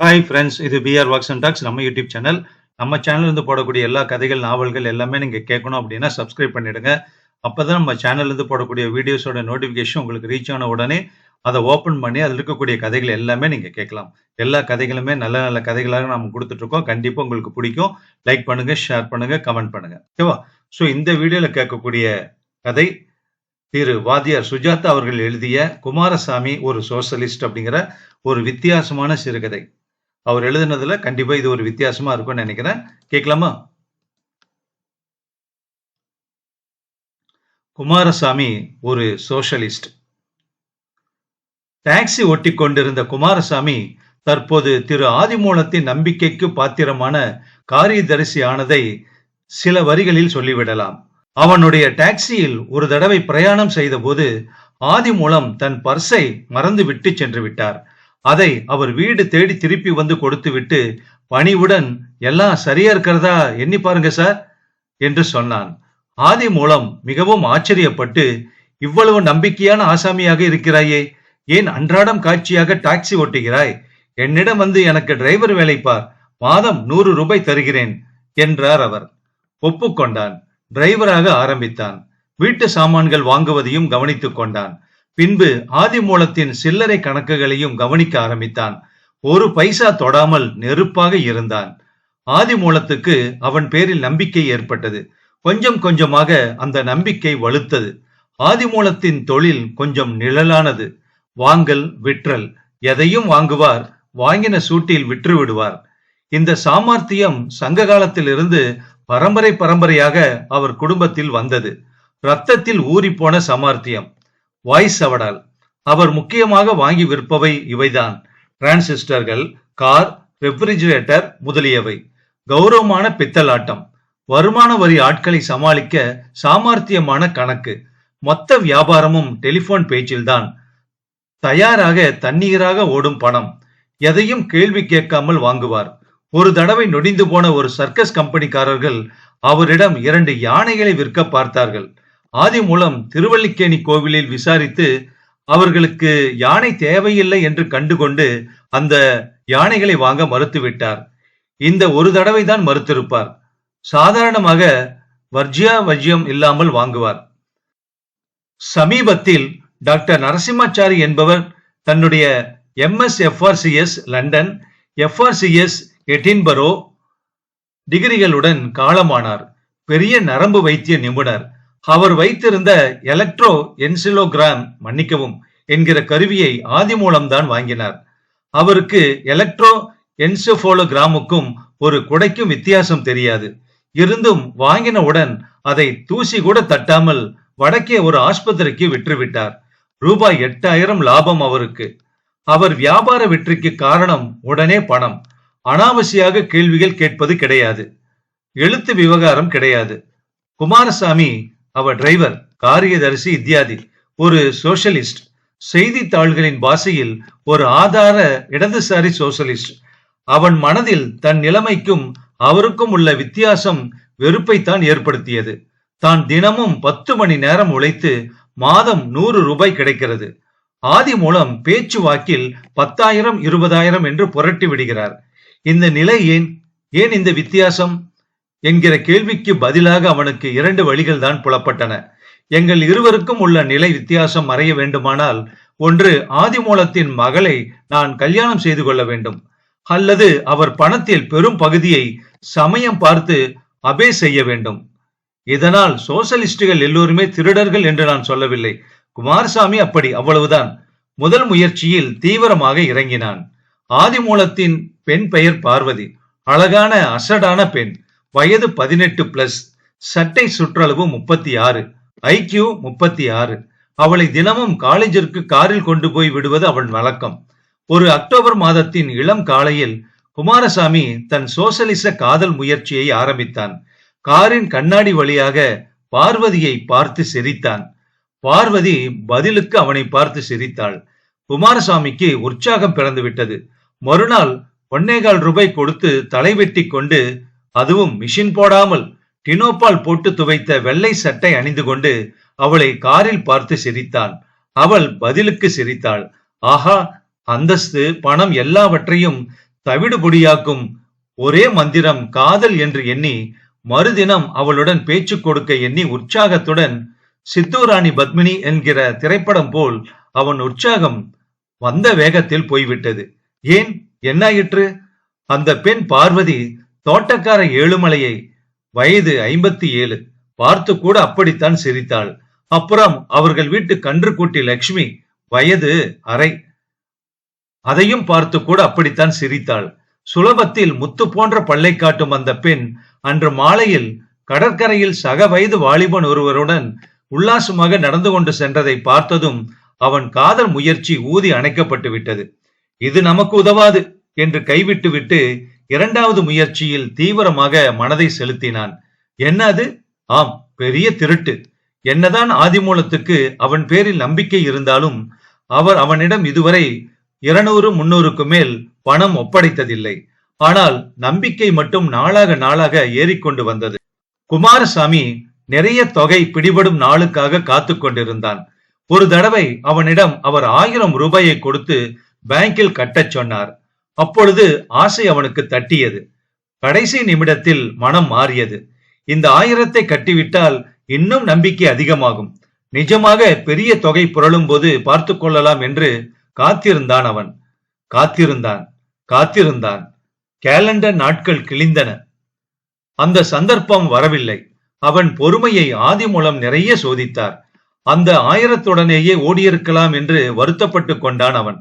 Hi friends இது PR walks and talks நம்ம YouTube channel நம்ம சேனல்லேருந்து போடக்கூடிய எல்லா கதைகள் நாவல்கள் எல்லாமே நீங்கள் கேட்கணும் அப்படின்னா சப்ஸ்கிரைப் பண்ணிடுங்க. அப்பதான் நம்ம சேனல்லேருந்து போடக்கூடிய வீடியோஸோட நோட்டிஃபிகேஷன் உங்களுக்கு ரீச் ஆன உடனே அதை ஓப்பன் பண்ணி அதில் இருக்கக்கூடிய கதைகள் எல்லாமே நீங்கள் கேட்கலாம். எல்லா கதைகளுமே நல்ல நல்ல கதைகளாக நம்ம கொடுத்துட்ருக்கோம். கண்டிப்பாக உங்களுக்கு பிடிக்கும். லைக் பண்ணுங்கள் ஷேர் பண்ணுங்கள் கமெண்ட் பண்ணுங்கள் ஓகேவா ஸோ இந்த வீடியோவில் கேட்கக்கூடிய கதை திரு வாத்தியார் சுஜாதா அவர்கள் எழுதிய குமாரசாமி ஒரு சோசலிஸ்ட் அப்படிங்கிற ஒரு வித்தியாசமான சிறுகதை. அவர் எழுதுனதுல கண்டிப்பா இது ஒரு வித்தியாசமா இருக்கும்னு நினைக்கிறேன். கேட்கலாமா? குமாரசாமி ஒரு சோஷலிஸ்ட். டாக்ஸி ஒட்டி கொண்டிருந்த குமாரசாமி தற்போது திரு ஆதிமூலத்தின் நம்பிக்கைக்கு பாத்திரமான காரியதரிசி ஆனதை சில வரிகளில் சொல்லிவிடலாம். அவனுடைய டாக்ஸியில் ஒரு தடவை பிரயாணம் செய்தபோது ஆதிமூலம் தன் பர்ஸை மறந்து விட்டு சென்று விட்டார். அதை அவர் வீடு தேடி திருப்பி வந்து கொடுத்துவிட்டு பணிவுடன் எல்லாம் சரியா இருக்கிறதா எண்ணி பாருங்க சார் என்று சொன்னான். ஆதி மூலம் மிகவும் ஆச்சரியப்பட்டு இவ்வளவு நம்பிக்கையான ஆசாமியாக இருக்கிறாயே ஏன் அன்றாடம் காட்சியாக டாக்ஸி ஓட்டுகிறாய்? என்னிடம் வந்து எனக்கு டிரைவர் வேலை பார் மாதம் நூறு ரூபாய் தருகிறேன் என்றார் அவர். ஒப்புக்கொண்டான். டிரைவராக ஆரம்பித்தான். வீட்டு சாமான்கள் வாங்குவதையும் கவனித்துக் கொண்டான். பின்பு ஆதிமூலத்தின் சில்லறை கணக்குகளையும் கவனிக்க ஆரம்பித்தான். ஒரு பைசா தொடாமல் நெருப்பாக இருந்தான். ஆதிமூலத்துக்கு அவன் பேரில் நம்பிக்கை ஏற்பட்டது. கொஞ்சம் கொஞ்சமாக அந்த நம்பிக்கை வலுத்தது. ஆதிமூலத்தின் தொழில் கொஞ்சம் நிழலானது. வாங்கல் விற்றல் எதையும் வாங்குவார் வாங்கின சூட்டில் விற்று விடுவார் இந்த சாமர்த்தியம் சங்க காலத்திலிருந்து பரம்பரை பரம்பரையாக அவர் குடும்பத்தில் வந்தது. ரத்தத்தில் ஊறிப்போன சாமர்த்தியம். வாய்ஸ் அவடால். அவர் முக்கியமாக வாங்கி விற்பவை இவைதான். டிரான்சிஸ்டர்கள் கார் ரெஃப்ரிஜிரேட்டர் முதலியவை. கௌரவமான பித்தலாட்டம். வருமான வரி ஆட்களை சமாளிக்க சாமர்த்தியமான கணக்கு. மொத்த வியாபாரமும் டெலிபோன் பேச்சில்தான். தயாராக தண்ணீராக ஓடும் பணம். எதையும் கேள்வி கேட்காமல் வாங்குவார். ஒரு தடவை நொடிந்து போன ஒரு சர்க்கஸ் கம்பெனிக்காரர்கள் அவரிடம் இரண்டு யானைகளை விற்க பார்த்தார்கள். ஆதி மூலம் திருவல்லிக்கேணி கோவிலில் விசாரித்து அவர்களுக்கு யானை தேவையில்லை என்று கண்டுகொண்டு அந்த யானைகளை வாங்க மறுத்துவிட்டார். இந்த ஒரு தடவை தான் மறுத்திருப்பார். சாதாரணமாக வர்ஜியா வஜ்யம் இல்லாமல் வாங்குவார். சமீபத்தில் டாக்டர் நரசிம்மாச்சாரி என்பவர் தன்னுடைய MS FRCS London FRCS Edinburgh டிகிரிகளுடன் காலமானார். பெரிய நரம்பு வைத்திய நிபுணர். அவர் வைத்திருந்த எலக்ட்ரோ என்சிலோகிராம் மன்னிக்கவும் என்கிற கருவியை ஆதி மூலம்தான் வாங்கினார். அவருக்கு எலக்ட்ரோ என்சோபோலோகிராமுக்கும் ஒரு குடைக்கும் வித்தியாசம் தெரியாது. இருந்தும் வாங்கினவுடன் அதை தூசி கூட தட்டாமல் வடக்கே ஒரு ஆஸ்பத்திரிக்கு விற்றுவிட்டார். ரூபாய் எட்டாயிரம் லாபம் அவருக்கு. அவர் வியாபார வெற்றிக்கு காரணம் உடனே பணம். அனாவசியாக கேள்விகள் கேட்பது கிடையாது. எழுத்து விவகாரம் கிடையாது. குமாரசாமி அவர் டிரைவர் காரியதரிசி இத்தியாதி. ஒரு சோசியலிஸ்ட் செய்தித்தாள்களின் பாசையில் ஒரு ஆதார இடதுசாரி சோசலிஸ்ட் அவன் மனதில் தன் நிலைமைக்கும் அவருக்கும் உள்ள வித்தியாசம் வெறுப்பைத்தான் ஏற்படுத்தியது. தான் தினமும் பத்து மணி நேரம் உழைத்து மாதம் நூறு ரூபாய் கிடைக்கிறது. ஆதி மூலம் பேச்சு வாக்கில் பத்தாயிரம் இருபதாயிரம் என்று புரட்டி விடுகிறார். இந்த நிலை ஏன் ஏன் இந்த வித்தியாசம்? என்கிற கேள்விக்கு பதிலாக அவனுக்கு இரண்டு வழிகள் தான் புலப்பட்டன. எங்கள் இருவருக்கும் உள்ள நிலை வித்தியாசம் மறைய வேண்டுமானால் ஒன்று ஆதிமூலத்தின் மகளை நான் கல்யாணம் செய்து கொள்ள வேண்டும். அல்லது அவர் பணத்தில் பெரும் பகுதியை சமயம் பார்த்து அபே செய்ய வேண்டும். இதனால் சோசலிஸ்டுகள் எல்லோருமே திருடர்கள் என்று நான் சொல்லவில்லை. குமாரசாமி அப்படி அவ்வளவுதான். முதல் முயற்சியில் தீவிரமாக இறங்கினான். ஆதிமூலத்தின் பெண் பெயர் பார்வதி. அழகான அசடான பெண். வயது பதினெட்டு பிளஸ் சட்டை சுற்றளவு முப்பத்தி ஆறு ஐக்கியூ முப்பத்தி ஆறு. அவளை தினமும் காலேஜிற்கு காரில் கொண்டு போய் விடுவது அவள் வழக்கம். ஒரு அக்டோபர் மாதத்தின் இளம் காலையில் குமாரசாமி தன் சோசலிச காதல் முயற்சியை ஆரம்பித்தான். காரின் கண்ணாடி வழியாக பார்வதியை பார்த்து சிரித்தான். பார்வதி பதிலுக்கு அவனை பார்த்து சிரித்தாள். குமாரசாமிக்கு உற்சாகம் பிறந்து விட்டது மறுநாள் ஒன்னேகால் ரூபாய் கொடுத்து தலைவெட்டி கொண்டு அதுவும் மிஷின் போடாமல் டினோபால் போட்டு துவைத்த வெள்ளை சட்டை அணிந்து கொண்டு அவளை காரில் பார்த்து சிரித்தான் அவள் பதிலுக்கு சிரித்தாள். ஆஹா அந்தஸ்து பணம் எல்லாவற்றையும் தவிடுபொடியாக்கும் ஒரே மந்திரம் காதல் என்று எண்ணி மறுதினம் அவளுடன் பேச்சு கொடுக்க எண்ணி உற்சாகத்துடன் சித்தூராணி பத்மினி என்கிற திரைப்படம் போல் அவன் உற்சாகம் வந்த வேகத்தில் போய்விட்டது. ஏன்? என்னாயிற்று அந்த பெண் பார்வதி தோட்டக்கார ஏழுமலையை வயது ஐம்பத்தி ஏழு பார்த்து கூட அப்படித்தான் சிரித்தாள். அப்புறம் அவர்கள் வீட்டு கன்றுக்குட்டி லக்ஷ்மி வயது அரை. அதையும் பார்த்து கூட அப்படித்தான் சிரித்தாள். சுலபத்தில் முத்து போன்ற பல்லை காட்டும் அந்த பெண் அன்று மாலையில் கடற்கரையில் சக வயது வாலிபன் ஒருவருடன் உல்லாசமாக நடந்து கொண்டு சென்றதை பார்த்ததும் அவன் காதல் முயற்சி ஊதி அணைக்கப்பட்டு விட்டது இது நமக்கு உதவாது என்று கைவிட்டு விட்டு இரண்டாவது முயற்சியில் தீவிரமாக மனதை செலுத்தினான். என்ன அது ஆம் பெரிய திருட்டு. என்னதான் ஆதிமூலத்துக்கு அவன் பேரில் நம்பிக்கை இருந்தாலும் அவர் அவனிடம் இதுவரை இருநூறு முன்னூறுக்கு மேல் பணம் ஒப்படைத்ததில்லை. ஆனால் நம்பிக்கை மட்டும் நாளாக நாளாக ஏறிக்கொண்டு வந்தது. குமாரசாமி நிறைய தொகை பிடிபடும் நாளுக்காக காத்து கொண்டிருந்தான். ஒரு தடவை அவனிடம் அவர் ஆயிரம் ரூபாயை கொடுத்து பேங்கில் கட்டச் சொன்னார். அப்பொழுது ஆசை அவனுக்கு தட்டியது. கடைசி நிமிடத்தில் மனம் மாறியது. இந்த ஆயிரத்தை கட்டிவிட்டால் இன்னும் நம்பிக்கை அதிகமாகும். நிஜமாக பெரிய தொகை புரளும் போது பார்த்து கொள்ளலாம் என்று காத்திருந்தான் அவன். காத்திருந்தான் காத்திருந்தான். கேலண்டர் நாட்கள் கிழிந்தன. அந்த சந்தர்ப்பம் வரவில்லை. அவன் பொறுமையை ஆதி மூலம் நிறைய சோதித்தார். அந்த ஆயிரத்துடனேயே ஓடியிருக்கலாம் என்று வருத்தப்பட்டு கொண்டான் அவன்.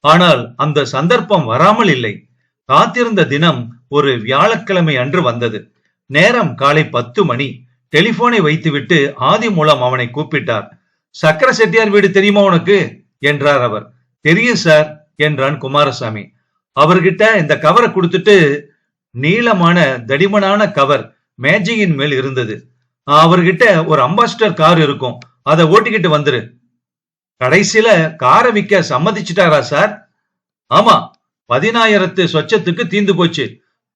ஆனால் அந்த சந்தர்ப்பம் வராமல் இல்லை. காத்திருந்த தினம் ஒரு வியாழக்கிழமை அன்று வந்தது. நேரம் காலை பத்து மணி. டெலிபோனை வைத்துவிட்டு ஆதி மூலம் அவனை கூப்பிட்டார். சக்கர செட்டியார் வீடு தெரியுமா உனக்கு? என்றார் அவர். தெரியும் சார் என்றான் குமாரசாமி. அவர்கிட்ட இந்த கவரை கொடுத்துட்டு நீளமான தடிமனான கவர் மேஜையின் மேல் இருந்தது. அவர்கிட்ட ஒரு அம்பாசிடர் கார் இருக்கும். அதை ஓட்டிக்கிட்டு வந்துரு. கடைசியில காரை விற்க சம்மதிச்சிட்டாரா சார்? ஆமா பதினாயிரத்து சொச்சத்துக்கு தீந்து போச்சு.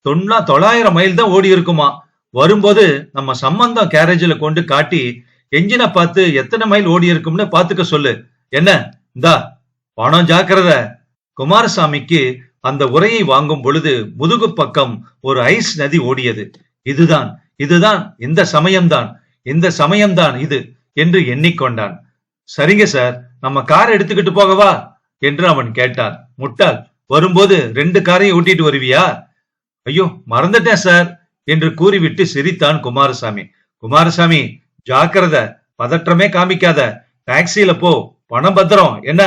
தொண்ணா தொள்ளாயிரம் மைல் தான் ஓடி இருக்குமா? வரும்போது நம்ம சம்பந்தம் கேரேஜில் கொண்டு காட்டி என்ஜினை பார்த்து எத்தனை மைல் ஓடி இருக்கும்னு பாத்துக்க சொல்லு. என்ன? இந்தா பணம் ஜாக்கிரத. குமாரசாமிக்கு அந்த உரையை வாங்கும் பொழுது முதுகு பக்கம் ஒரு ஐஸ் நதி ஓடியது. இதுதான் இதுதான் இந்த சமயம்தான் இந்த சமயம்தான் இது என்று எண்ணிக்கொண்டான். சரிங்க சார் நம்ம கார் எடுத்துக்கிட்டு போகவா? என்று அவன் கேட்டான். முட்டாள் வரும்போது ரெண்டு காரையும் ஊட்டிட்டு வருவியா? ஐயோ மறந்துட்டேன் சார் என்று கூறிவிட்டு சிரித்தான் குமாரசாமி. குமாரசாமி ஜாக்கிரத பதற்றமே காமிக்காத. டாக்ஸியில போ பணம் பத்திரம் என்ன?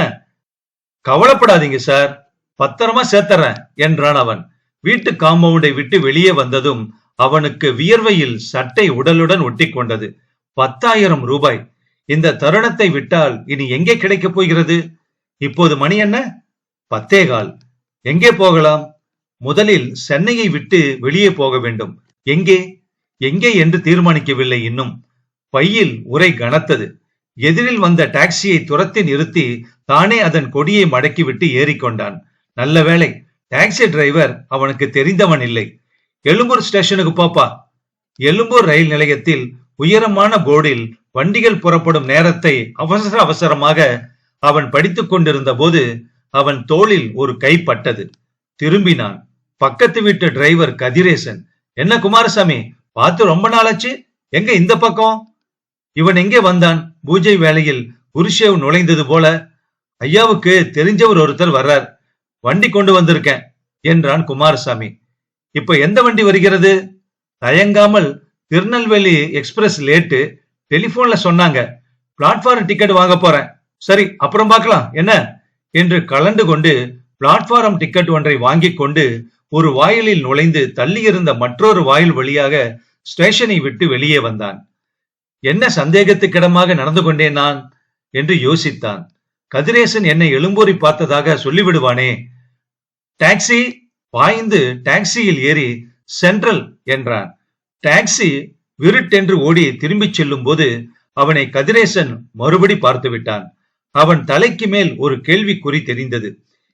கவலைப்படாதீங்க சார் பத்திரமா சேர்த்தறேன் என்றான் அவன். வீட்டு காம்பவுண்டை விட்டு வெளியே வந்ததும் அவனுக்கு வியர்வையில் சட்டை உடலுடன் ஒட்டி கொண்டது. பத்தாயிரம் ரூபாய் இந்த தருணத்தை விட்டால் இனி எங்கே கிடைக்கப் போகிறது? இப்போது மணி என்ன? பத்தேகால் எங்கே போகலாம்? முதலில் சென்னையை விட்டு வெளியே போக வேண்டும். எங்கே? எங்கே என்று தீர்மானிக்கவில்லை இன்னும். பையில் உரை கனத்தது. எதிரில் வந்த டாக்ஸியை துரத்தி நிறுத்தி தானே அதன் கொடியை மடக்கிவிட்டு ஏறிக்கொண்டான். நல்ல வேளை டாக்ஸி டிரைவர் அவனுக்கு தெரிந்தவன் இல்லை. எழும்பூர் ஸ்டேஷனுக்கு போப்பா. எழும்பூர் ரயில் நிலையத்தில் உயரமான போர்டில் வண்டிகள் புறப்படும் நேரத்தை அவசர அவசரமாக அவன் படித்துக் கொண்டிருந்த போது அவன் தோளில் ஒரு கை பட்டது. திரும்பினான். பக்கத்து வீட்டு டிரைவர் கதிரேசன். என்ன குமாரசாமி பார்த்து ரொம்ப நாளாச்சு? எங்க இந்த பக்கம்? இவன் எங்கே வந்தான்? பூஜை வேளையில் குருஷேவ் நுழைந்தது போல. ஐயாவுக்கு தெரிஞ்சவர் ஒருத்தர் வர்றார். வண்டி கொண்டு வந்திருக்கேன் என்றான் குமாரசாமி. இப்ப எந்த வண்டி வருகிறது? தயங்காமல் திருநெல்வேலி எக்ஸ்பிரஸ் லேட்டு டெலிபோன்ல சொன்னாங்க. பிளாட்ஃபார்ம் டிக்கெட் வாங்க போறேன். சரி அப்புறம் பார்க்கலாம். என்ன? என்று கலந்து கொண்டு பிளாட்ஃபார்ம் டிக்கெட் ஒன்றை வாங்கிக் கொண்டு ஒரு வாயிலில் நுழைந்து தள்ளியிருந்த மற்றொரு வாயில் வழியாக ஸ்டேஷனை விட்டு வெளியே வந்தான். என்ன சந்தேகத்துக்கிடமாக நடந்து கொண்டேன் நான்? என்று யோசித்தான். கதிரேசன் என்னை எழும்பூரி பார்த்ததாக சொல்லிவிடுவானே. டாக்ஸி பாய்ந்து டாக்ஸியில் ஏறி சென்ட்ரல் என்றான். டாக்ஸி விருட்டென்று ஓடி திரும்பிச் செல்லும் போது அவனை கதிரேசன் மறுபடி பார்த்து விட்டான். அவன் தலைக்கு மேல் ஒரு கேள்விக்குறி தெரிந்தது.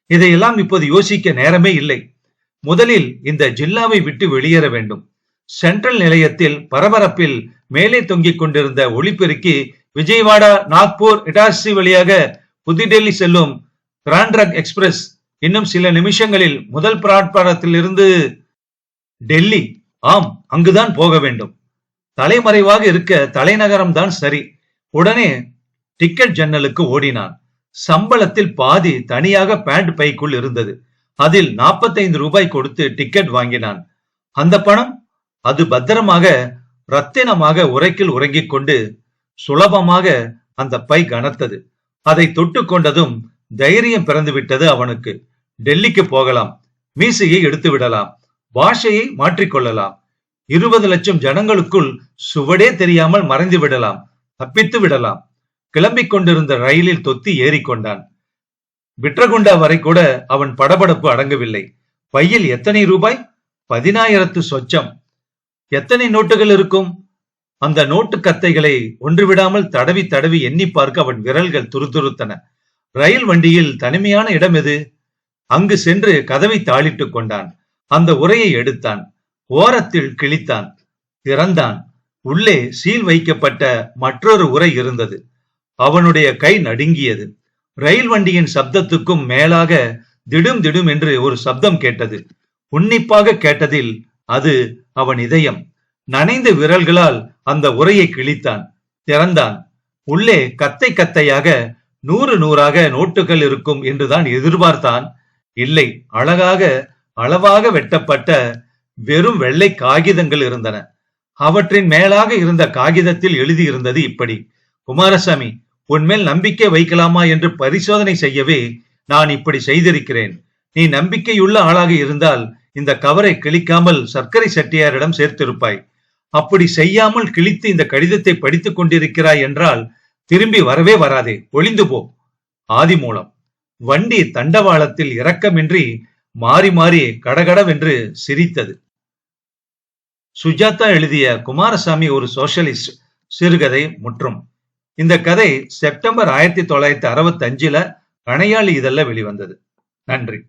இதையெல்லாம் இப்போது யோசிக்க நேரமே இல்லை. முதலில் இந்த ஜில்லாவை விட்டு வெளியேற வேண்டும். சென்ட்ரல் நிலையத்தில் பரபரப்பில் மேலே தொங்கிக் கொண்டிருந்த ஒளிபெருக்கி விஜயவாடா நாக்பூர் இட்டாசி வழியாக புதுடெல்லி செல்லும் கிராண்ட்ரக் எக்ஸ்பிரஸ் இன்னும் சில நிமிஷங்களில் முதல் பிளாட்பாரத்திலிருந்து டெல்லி. ஆம் அங்குதான் போக வேண்டும். தலைமறைவாக இருக்க தலைநகரம் தான் சரி. உடனே டிக்கெட் ஜன்னலுக்கு ஓடினான். சம்பளத்தில் பாதி தனியாக பேண்ட் பைக்குள் இருந்தது. அதில் 45 ரூபாய் கொடுத்து டிக்கெட் வாங்கினான். அந்த பணம் அது பத்திரமாக ரத்தினமாக உரைக்கில் உறங்கிக் கொண்டு சுலபமாக அந்த பை கனத்தது. அதை தொட்டு கொண்டதும் தைரியம் பிறந்து விட்டது அவனுக்கு. டெல்லிக்கு போகலாம். மீசையை எடுத்து விடலாம். பாஷையை மாற்றிக்கொள்ளலாம் இருபது லட்சம் ஜனங்களுக்குள் சுவடே தெரியாமல் மறைந்து விடலாம் தப்பித்து விடலாம். கிளம்பிக் கொண்டிருந்த ரயிலில் தொத்தி ஏறிக்கொண்டான் விட்ரகுண்டா வரை கூட அவன் படபடப்பு அடங்கவில்லை. பையில் எத்தனை ரூபாய்? பதினாயிரத்து சொச்சம். எத்தனை நோட்டுகள் இருக்கும்? அந்த நோட்டு கத்தைகளை ஒன்று விடாமல் தடவி தடவி எண்ணி பார்க்க அவன் விரல்கள் துருதுருத்தன. ரயில் வண்டியில் தனிமையான இடம் எது? அங்கு சென்று கதவை தாளிட்டுக் கொண்டான். அந்த உரையை எடுத்தான். ஓரத்தில் கிழித்தான். திறந்தான். உள்ளே சீல் வைக்கப்பட்ட மற்றொரு உரை இருந்தது. அவனுடைய கை நடுங்கியது. ரயில் வண்டியின் சப்தத்துக்கும் மேலாக திடும் திடும் என்று ஒரு சப்தம் கேட்டது. உன்னிப்பாக கேட்டதில் அது அவன் இதயம். நனைந்த விரல்களால் அந்த உரையை கிழித்தான். திறந்தான். உள்ளே கத்தை கத்தையாக நூறு நூறாக நோட்டுகள் இருக்கும் என்றுதான் எதிர்பார்த்தான். இல்லை அழகாக அளவாக வெட்டப்பட்ட வெறும் வெள்ளை காகிதங்கள் இருந்தன. அவற்றின் மேலாக இருந்த காகிதத்தில் எழுதியிருந்தது இப்படி குமாரசாமி உன்மேல் நம்பிக்கை வைக்கலாமா என்று பரிசோதனை செய்யவே நான் இப்படி செய்திருக்கிறேன். நீ நம்பிக்கையுள்ள ஆளாக இருந்தால் இந்த கவரை கிழிக்காமல் சர்க்கரை செட்டியாரிடம் சேர்த்திருப்பாய். அப்படி செய்யாமல் கிழித்து இந்த கடிதத்தை படித்துக் கொண்டிருக்கிறாய் என்றால் திரும்பி வரவே வராதே. ஒளிந்து போ. ஆதி மூலம் வண்டி தண்டவாளத்தில் இரக்கமின்றி மாறி மாறி கடகடவென்று சிரித்தது. சுஜாதா எழுதிய குமாரசாமி ஒரு சோசியலிஸ்ட் சிறுகதை முற்றும். இந்த கதை செப்டம்பர் ஆயிரத்தி தொள்ளாயிரத்தி அறுபத்தி அஞ்சுல கணையாளி இதழில் வெளிவந்தது. நன்றி.